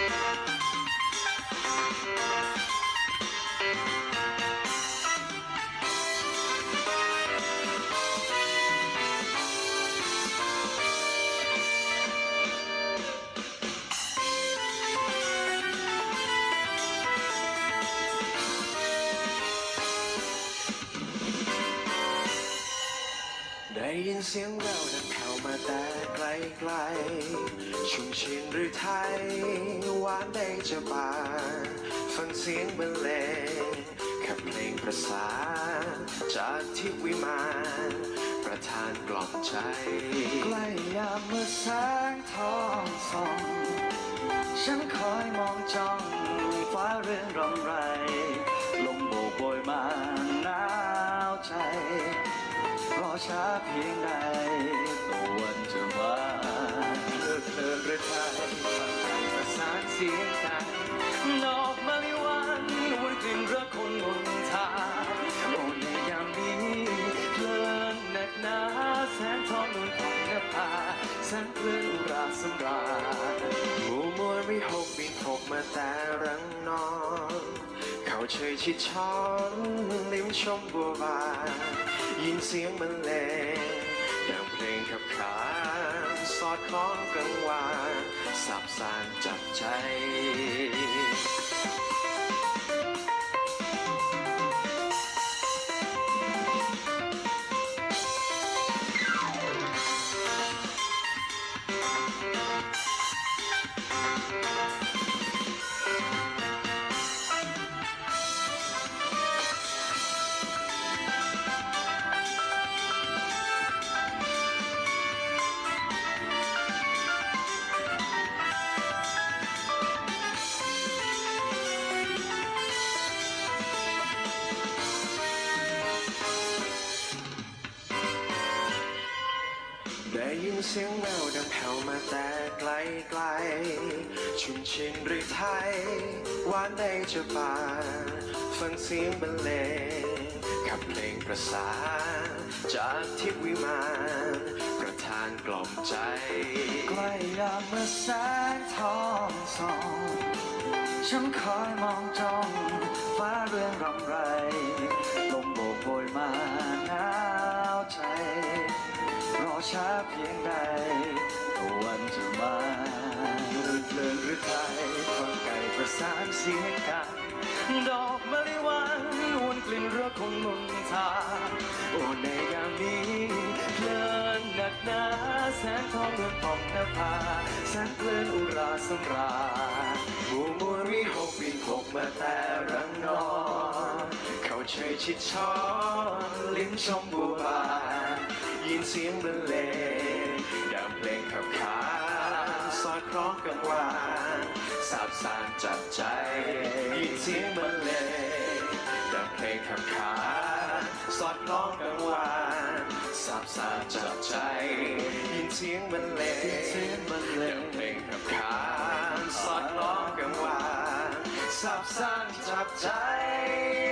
Thank you. ได้ยินเสียงแววดังแผ่วมาแต่ไกลไกลๆชุ่มชื่นหรือไทยหวานได้จะบานฟังเสียงบรรเลงขับเพลงประสานจากทิพวิมานประทานกล่อมใจ ใกล้ยามเมื่อแสงทองส่อง ฉันคอยมองจ้องฟ้าเรืองรำไร ช้าเพียงใดตัววันจะมาเลิกเพลินหรือไทยฟังกันประสานเสียงกันดอกมะลิวันวนกลิ่นรักคนมนทาโอ้ในยามนี้เพลินหนักหนาแสงทองนวลของนภาแสงเพลินอุราสำราญหมู่มวลวิหกบินหกมาแต่รังนอนเขาเชยชิดช้อนลิ้มชมบัวบาน ยินเสียงมันเลงดังเพลงขับขานสอดคล้องกังวานสับสานจับใจ ได้ยินเสียงแววดังแผ่วมาแต่ไกลไกลๆชุ่มชินหรือไทยหวานได้จะบานฟังเสียงบรรเลงขับเพลงประสานจากทิพวิมานประทานกล่อมใจ ใกล้ยามเมื่อแสงทองส่องฉันคอยมองจ้อง ช้าเพียงใดตัววันจะมาเลื่อนเลื่อนหรือไทยฟังไก่ประสานเสียงกันดอกมะลิวันวนกลิ่นรักคนมนทาโอ้ในยามนี้เพลินหนักหนาแสงทองเงินผ่องนภาแสงเพลินอุราสำราญหมู่มวลวิหกบินหกมาแต่รังนอนเขาเชยชิดช้อนลิ้มชมบัวบาน ยินเสียงบรรเลงดังเพลงขับขานสอดคล้องกังวานสาบสานจับใจยินเสียงบรรเลงดังเพลงขับขานสอดคล้องกังวานสาบสานจับใจยินเสียงบรรเลงเสียงบรรเลดังเพลงขับขานสอดคล้องกังวานสับสานจับใจ